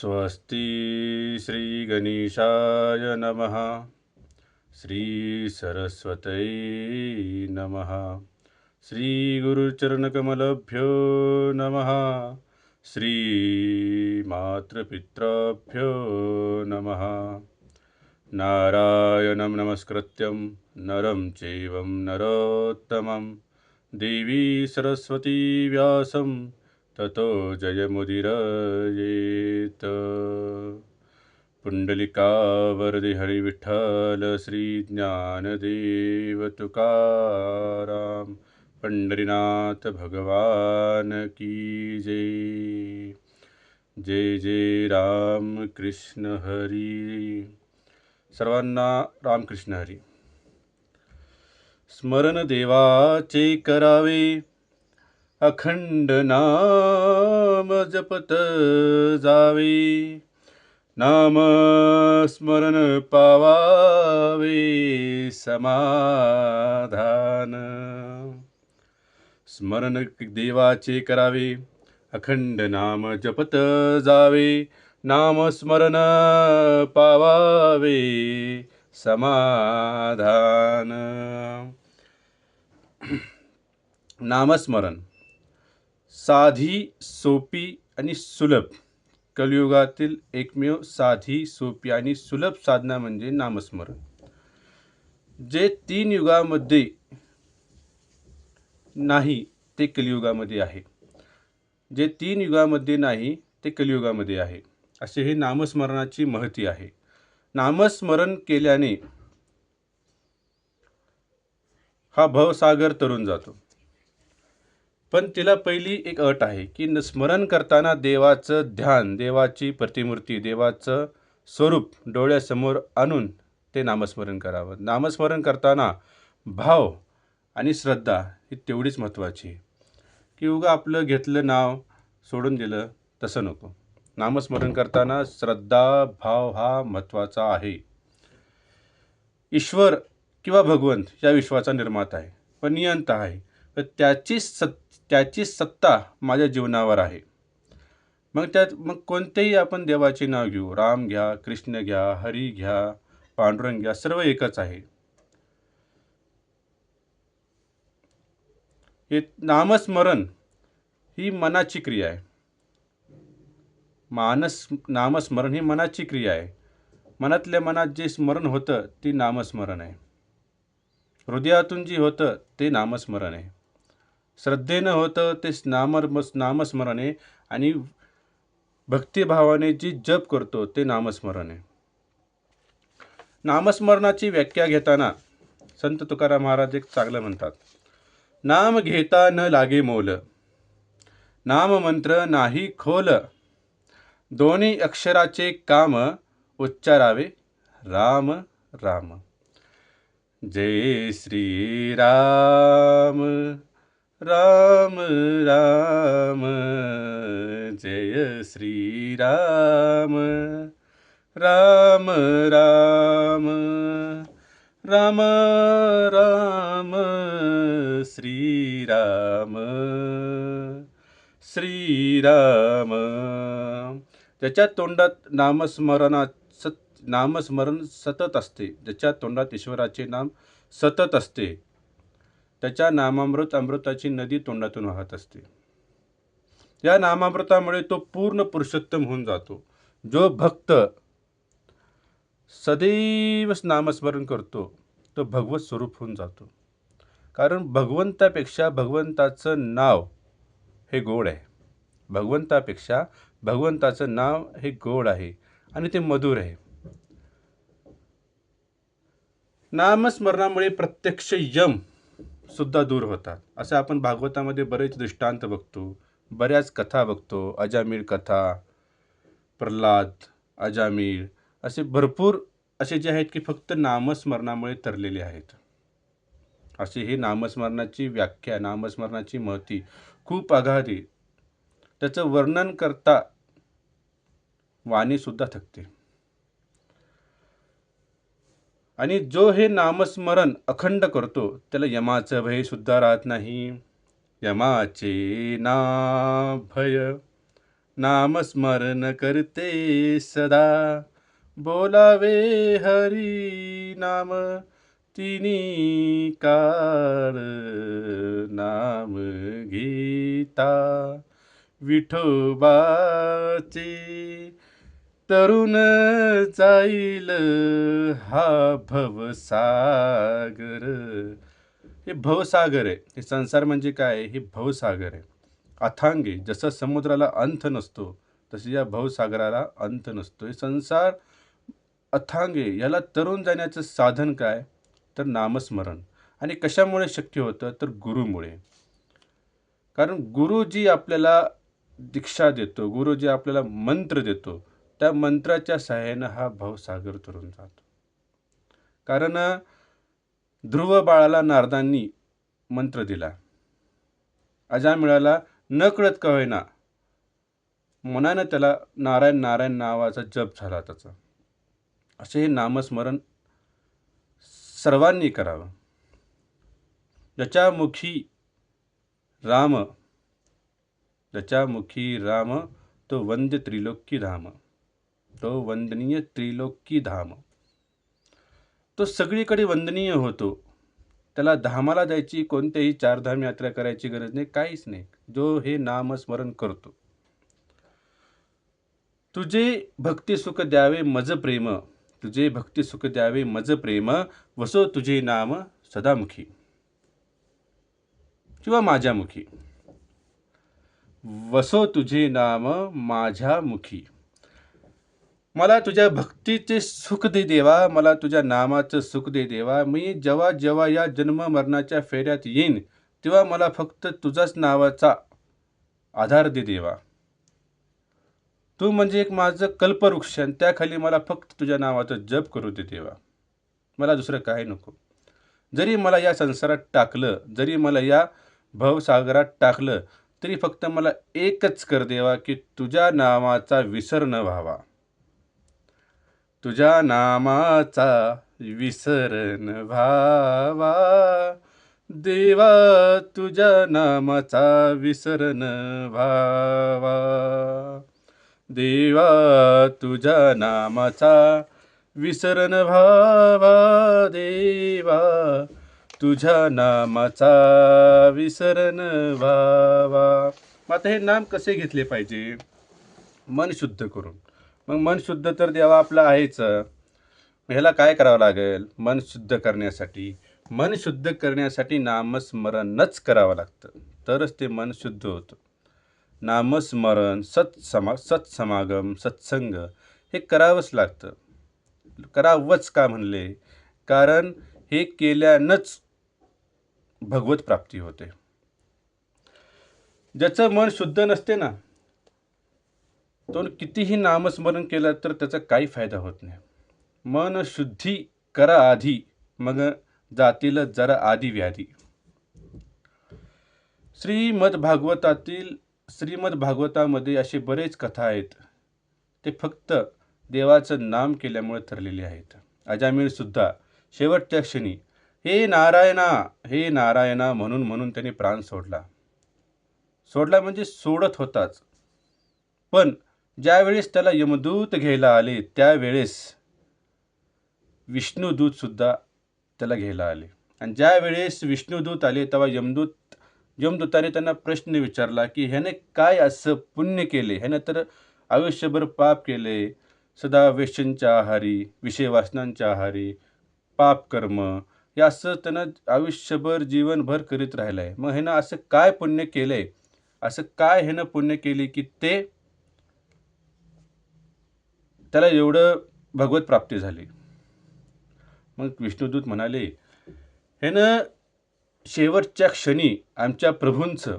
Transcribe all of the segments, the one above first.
स्वस्ति श्रीगणेशाय नमः। श्रीसरस्वतये नमः। श्रीगुरुचरणकमलभ्यो नमः। श्रीमातृपितृभ्यो नमः। नारायणं नमस्कृत्यं नरं चैवं नरोत्तमं। देवी सरस्वती व्यासं ततो जयमुदिरयेत पुण्डलिकावरदि हरिविठ्ठल श्रीज्ञानदेव तुकाराम पंढरीनाथ भगवान की जय। जय जय राम कृष्ण हरी। सर्वांना रामकृष्ण हरी। स्मरण देवाचे करावे अखंड नाम जपत जावे. नाम स्मरण पावावे समाधान. स्मरण देवाचे करावे. अखंड नाम जपत जावे. नाम स्मरण पावावे समाधान. नामस्मरण साधी सोपी आणि सुलभ. कलियुगातील एकमेव साधी सोपी आणि सुलभ साधना म्हणजे नामस्मरण. जे तीन युगामध्ये नाही ते कलियुगामध्ये आहे. जे तीन युगामध्ये नाही ते कलियुगामध्ये आहे. असे हे नामस्मरणाची महती आहे. नामस्मरण केल्याने हा भवसागर तरून जातो. पण तिला पहिली एक अट आहे की न स्मरण करताना देवाचं ध्यान देवाची प्रतिमूर्ती देवाचं स्वरूप डोळ्यासमोर आणून ते नामस्मरण करावं. नामस्मरण करताना भाव आणि श्रद्धा ही तेवढीच महत्त्वाची आहे. की उगा आपलं घेतलं नाव सोडून दिलं तसं नको. नामस्मरण करताना श्रद्धा भाव हा महत्त्वाचा आहे. ईश्वर किंवा भगवंत या विश्वाचा निर्माता आहे. पण नियंता आहे. तर त्याची सत् त्याची सत्ता माझ्या जीवनावर आहे. मग त्यात मग कोणतेही आपण देवाचे नाव घेऊ राम घ्या कृष्ण घ्या हरी घ्या पांडुरंग घ्या सर्व एकच आहे. हे नामस्मरण ही मनाची क्रिया आहे. मानस नामस्मरण ही मनाची क्रिया आहे. मनातल्या मनात जे स्मरण होतं ती नामस्मरण आहे. हृदयातून जी होतं ते नामस्मरण आहे. श्रद्धेनं होतं ते नामर्म नामस्मरणे आणि भक्तिभावाने जी जप करतो ते नामस्मरण. आहे नामस्मरणाची व्याख्या घेताना संत तुकाराम महाराज एक चांगलं म्हणतात. नाम घेता न लागे मोल. नाममंत्र नाही खोल. दोन्ही अक्षराचे काम उच्चारावे. राम राम. जय श्री राम. राम राम जय श्री राम। राम राम राम राम श्री राम। श्री राम। ज्याच्या तोंडात नामस्मरणात सत नामस्मरण सतत असते. ज्याच्या तोंडात ईश्वराचे नाम सतत असते. त्याच्या नामामृत अमृताची नदी तोंडातून वाहत असते. या नामामृतामुळे तो पूर्ण पुरुषोत्तम होऊन जातो. जो भक्त सदैव नामस्मरण करतो तो भगवत स्वरूप होऊन जातो. कारण भगवंतापेक्षा भगवंताचं नाव हे गोड आहे. भगवंतापेक्षा भगवंताचं नाव हे गोड आहे आणि ते मधुर आहे. नामस्मरणामुळे प्रत्यक्ष यम सुद्धा दूर होतात. असं आपण भागवतामध्ये बरेच दृष्टांत बघतो. बऱ्याच कथा बघतो. अजामीळ कथा प्रल्हाद अजामीळ असे भरपूर असे जे आहेत की फक्त नामस्मरणामुळे तरलेले आहेत. असे हे नामस्मरणाची व्याख्या नामस्मरणाची महती खूप अगाधी त्याचं वर्णन करता वाणीसुद्धा थकते. आणि जो हे नामस्मरण अखंड करतो त्याला यमाचं भय सुद्धा राहत नाही. यमाचे ना भय नामस्मरण करते सदा. बोलावे हरी नाम तिनी काळ नाम गीता. विठोबाचे तरुण जाईल हा भवसागर. हे भवसागर आहे. हे संसार म्हणजे काय? हे भवसागर आहे. अथांगे जसं समुद्राला अंत नसतो तसे या भवसागराला अंत नसतो. हे संसार अथांगे याला तरुण जाण्याचं साधन काय? तर नामस्मरण. आणि कशामुळे शक्य होतं? तर गुरुमुळे. कारण गुरुजी आपल्याला दीक्षा देतो गुरुजी आपल्याला मंत्र देतो. त्या मंत्राच्या सहाय्यानं हा भवसागर तरून जातो. कारण ध्रुव बाळाला नारदांनी मंत्र दिला. अजामिळाला न कळत कवेना मनानं त्याला नारायण नारायण नावाचा जप झाला त्याचा. असे हे नामस्मरण सर्वांनी करावं. ज्याच्यामुखी राम ज्याच्यामुखी राम तो वंद्य त्रिलोकी राम तो वंदनीय त्रिलोकी धाम. तो सगळीकडे वंदनीय होतो. त्याला धामाला जायची कोणत्याही चारधाम यात्रा करायची गरज नाही काहीच नाही. जो हे नामस्मरण करतो. तुझे भक्ती सुख द्यावे मज प्रेम तुझे भक्ती सुख द्यावे मज प्रेम वसो तुझे नाम सदामुखी किंवा माझ्यामुखी. वसो तुझे नाम माझ्या मुखी मला तुझ्या भक्तीचे सुख दे देवा मला तुझ्या नामाचं सुख दे देवा. मी जेव्हा जेव्हा या जन्म मरणाच्या फेऱ्यात येईन तेव्हा मला फक्त तुझाच नावाचा आधार दे देवा. तू म्हणजे एक माझं कल्पवृक्ष आणि त्याखाली मला फक्त तुझ्या नावाचं जप करू दे देवा. मला दुसरं काय नको. जरी मला या संसारात टाकलं जरी मला या भवसागरात टाकलं तरी फक्त मला एकच कर देवा की तुझ्या नावाचा विसर न व्हावा. तुझ्या नामाचा विसरण व्हावा. देवा तुझ्या नामाचा विसरण व्हावा. देवा तुझ्या नामाचा विसरण व्हावा. देवा तुझ्या नामाचा विसरण व्हावा. आता हे नाम कसे घेतले पाहिजे? मन शुद्ध करून. मग मन शुद्ध तर देवा आपलं आहेच. ह्याला काय करावं लागेल? मन शुद्ध करण्यासाठी. मन शुद्ध करण्यासाठी नामस्मरणच करावं लागतं. तरच ते मन शुद्ध होतं. नामस्मरण सत्समा सत्समागम सत्संग हे करावंच लागतं. करावंच का म्हणले? कारण हे केल्यानंच भगवत प्राप्ती होते. ज्याचं मन शुद्ध नसते ना तो कितीही नामस्मरण केलं तर त्याचा काही फायदा होत नाही. मन शुद्धी करा आधी मग जातील जरा आधी व्याधी. श्रीमद भागवतातील श्रीमद भागवतामध्ये असे बरेच कथा आहेत. ते फक्त देवाचं नाम केल्यामुळे ठरलेले आहेत. अजामीरसुद्धा शेवटच्या क्षणी हे नारायणा हे नारायणा म्हणून म्हणून त्यांनी प्राण सोडला. सोडला म्हणजे सोडत होताच. पण ज्यावेळेस त्याला यमदूत घ्यायला आले त्यावेळेस विष्णुदूतसुद्धा त्याला घ्यायला आले. आणि ज्यावेळेस विष्णूदूत विष्णुदूत आले तेव्हा यमदूत यमदूताने त्यांना प्रश्न विचारला की ह्याने काय असं पुण्य केले? ह्यानं तर आयुष्यभर पाप केले. सदा वेश्यांच्या आहारी विषय वासनांच्या आहारी पाप कर्म हे असं त्यानं आयुष्यभर जीवनभर करीत राहिलं आहे मग ह्यानं असं काय पुण्य केलं आहे असं काय ह्यानं पुण्य केले की ते त्याला एवढं भगवत प्राप्ती झाली. मग विष्णुदूत म्हणाले ह्यानं शेवटच्या क्षणी आमच्या प्रभूंचं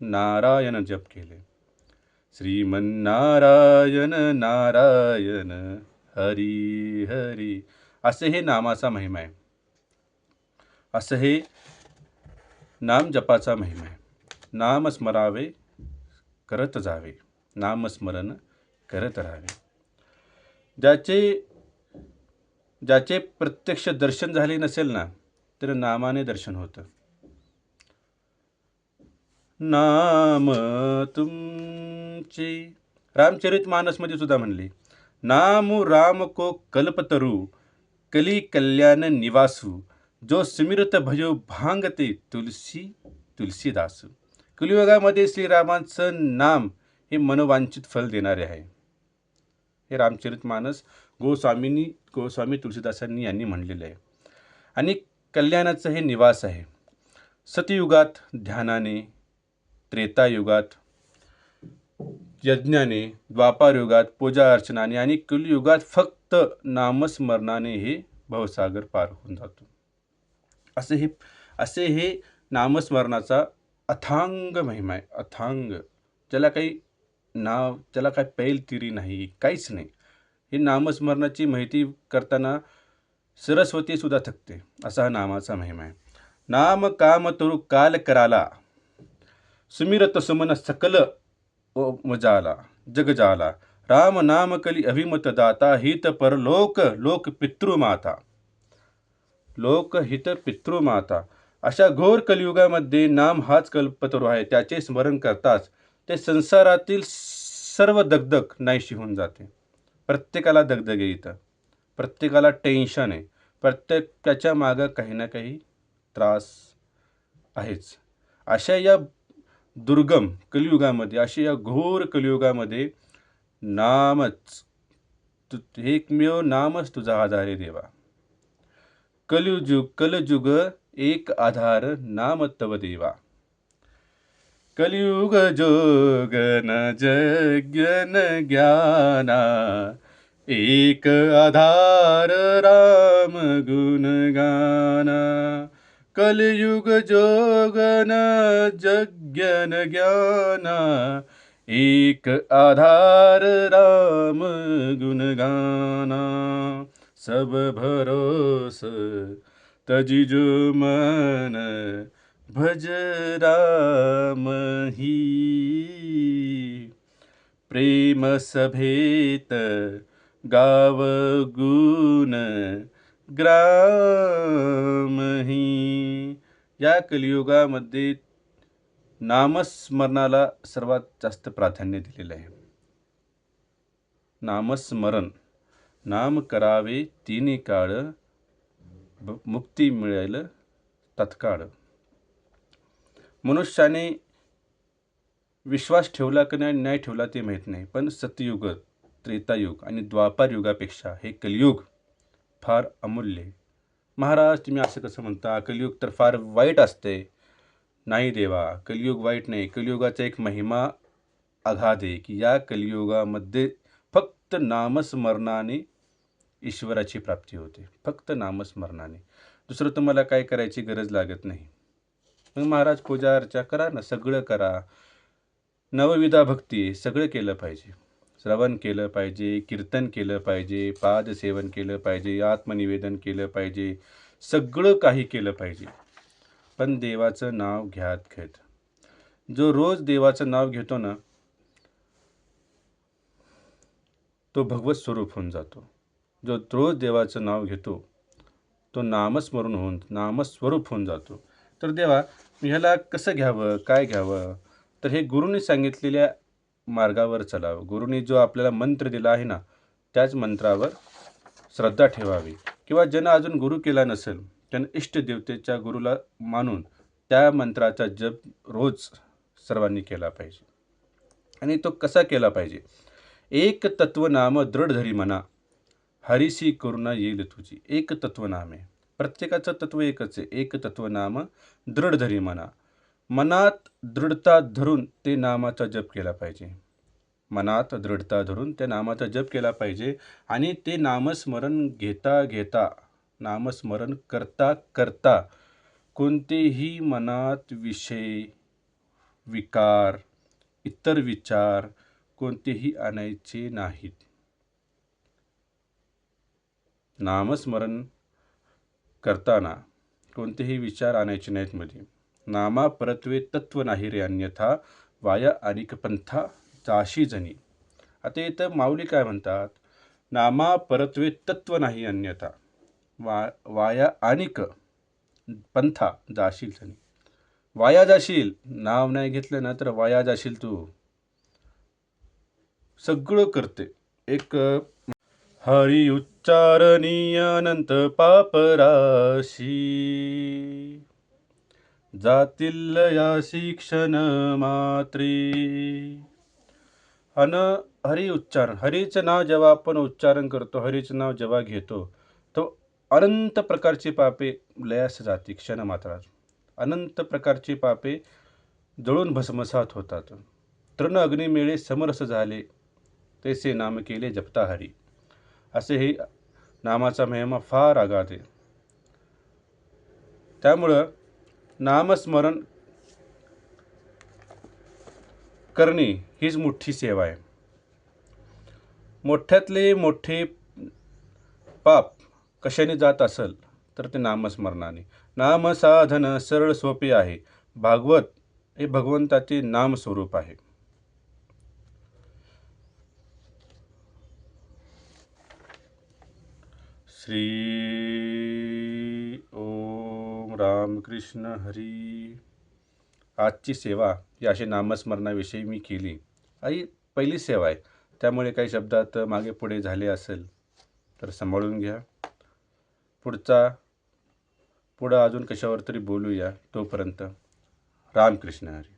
नारायण जप केले. श्रीमन्नारायण नारायण हरी हरी असं हे नामाचा महिमा आहे. असं हे नाम जपाचा महिमा आहे. नाम स्मरावे करत जावे. नामस्मरण करत राहावे. ज्याचे ज्याचे प्रत्यक्ष दर्शन झाले नसेल ना तर नामाने दर्शन होतं. नाम तुमचे रामचरित मानसमध्ये सुद्धा म्हणले नामू राम को कल्पतरू कली कल्याण निवासू जो स्मिरत भजो भांगते तुलसी तुलसीदास. कलियुगामध्ये श्रीरामांचं नाम हे मनोवांछित फल देणारे आहे. हे रामचरित मानस गोस्वामींनी गोस्वामी तुलसीदासांनी यांनी म्हणलेलं आहे. आणि कल्याणाचं हे निवास आहे. सतयुगात ध्यानाने त्रेतायुगात यज्ञाने द्वापारयुगात पूजा अर्चनाने आणि कुलयुगात फक्त नामस्मरणाने हे भवसागर पार होऊन जातो. असे हे असे हे नामस्मरणाचा अथांग महिमा आहे. अथांग ज्याला काही नाव त्याला काय पैल तिरी नाही काहीच नाही. ही नामस्मरणाची माहिती करताना सरस्वतीसुद्धा थकते असा हा नामाचा महिमा आहे. नाम काम तरु काल कराला. सुमिरत सुमन सकल ओ मजाला जग जाला. राम नाम कली अभिमत दाता हित परलोक लोक पितृमाता लोक हित पितृमाता अशा घोर कलियुगामध्ये नाम हाच कल्पतरू आहे त्याचे स्मरण करताच ते संसारातील सर्व दगदग नाहीशी होऊन जाते. प्रत्येकाला दगदग आहे इथं. प्रत्येकाला टेन्शन आहे. प्रत्येक त्याच्या मागं काही ना काही त्रास आहेच. अशा या दुर्गम कलियुगामध्ये अशा या घोर कलियुगामध्ये नामच तु एकमेव नामच तुझा आधार आहे देवा. कलयुग कलयुग एक आधार नाम तव देवा. कलियुग जोगन जग्यन ज्ञाना एक आधार राम गुण गाना। कलयुग जोगन जग्यन ज्ञाना एक आधार राम गुण गाना। सब भरोस तजिजु मन भज राम ही। प्रेम सभेत गाव गुण ग्रामही या कलियुगामध्ये नामस्मरणाला सर्वात जास्त प्राधान्य दिलेलं आहे. नामस्मरण नाम करावे तिने काळ ब- मुक्ती मिळेल तत्काळ. मनुष्याने विश्वास ठेवला की नाही नाही ठेवला ते माहीत नाही. पण सतयुग त्रेतायुग आणि द्वापार युगापेक्षा हे कलियुग फार अमूल्य आहे. महाराज तुम्ही असं कसं म्हणता? कलियुग तर फार वाईट असते. नाही देवा कलियुग वाईट नाही. कलियुगाचा एक महिमा आघात आहे की या कलियुगामध्ये फक्त नामस्मरणाने ईश्वराची प्राप्ती होते. फक्त नामस्मरणाने. दुसरं तुम्हाला काय करायची गरज लागत नाही? मग महाराज पूजा अर्चा करा ना सगळं करा. नवविधा भक्ती सगळं केलं पाहिजे. श्रवण केलं पाहिजे कीर्तन केलं पाहिजे पादसेवन केलं पाहिजे आत्मनिवेदन केलं पाहिजे सगळं काही केलं पाहिजे. पण देवाचं नाव घ्यात घेत. जो रोज देवाचं नाव घेतो ना तो भगवत स्वरूप होऊन जातो. जो रोज देवाचं नाव घेतो तो नामस्मरण होऊन नामस्वरूप होऊन जातो. तर देवा ह्याला कसं घ्यावं? काय घ्यावं? तर हे गुरुने सांगितलेल्या मार्गावर चलावं. गुरुने जो आपल्याला मंत्र दिला आहे ना त्याच मंत्रावर श्रद्धा ठेवावी. किंवा ज्यानं अजून गुरु केला नसेल त्यानं इष्टदेवतेच्या गुरुला मानून त्या मंत्राचा जप रोज सर्वांनी केला पाहिजे. आणि तो कसा केला पाहिजे? एक तत्वनाम दृढ धरी म्हणा हरिशी करुणा येईल तुझी. एक तत्वनाम आहे. प्रत्येकाचं तत्व एकच आहे. एक तत्वनाम दृढ धरी म्हणा मनात दृढता धरून ते नामाचा जप केला पाहिजे. मनात दृढता धरून त्या नामाचा जप केला पाहिजे आणि ते नामस्मरण घेता घेता नामस्मरण करता करता कोणतेही मनात विषय विकार इतर विचार कोणतेही आणायचे नाहीत. नामस्मरण करताना कोणतेही विचार आणायचे नाहीत मध्ये नामा परत्वे तत्व नाही रे अन्यथा वाया अनिक पंथा जाशी जनी. आता इथं माऊली काय म्हणतात? नामा परत्वे तत्व नाही अन्यथा वा वाया अनिक पंथा जाशील जनी. वाया जाशील नाव नाही घेतलं ना तर वाया जाशील तू. सगळं करते. एक हरी उच्चारणीय अनंत पापराशी जातील या शिक्षण मात्री। अन हरी उच्चारण हरीचं नाव जेव्हा आपण उच्चारण करतो हरीचं नाव जेव्हा घेतो तो अनंत प्रकारची पापे लयास जाती क्षण मात्रात अनंत प्रकारची पापे जळून भस्मसात होतात. तृण अग्निमेळे समरस झाले तैसे नाम केले जपता हरी. असेही नामाचा महिमा फार आगाध आहे. त्यामुळं नामस्मरण करणे हीच मोठी सेवा आहे. मोठ्यातले मोठे पाप कशाने जात असेल तर ते नामस्मरणाने. नामसाधन सरळ सोपे आहे. भागवत हे भगवंताचे नामस्वरूप आहे. श्री ओम रामकृष्ण हरी. आजची सेवा ही अशी नामस्मरणाविषयी मी केली. आई पहिली सेवा आहे. त्यामुळे काही शब्दात मागे पुढे झाले असेल तर सांभाळून घ्या. पुढचा पुढं अजून कशावर तरी बोलूया तोपर्यंत. रामकृष्ण हरी.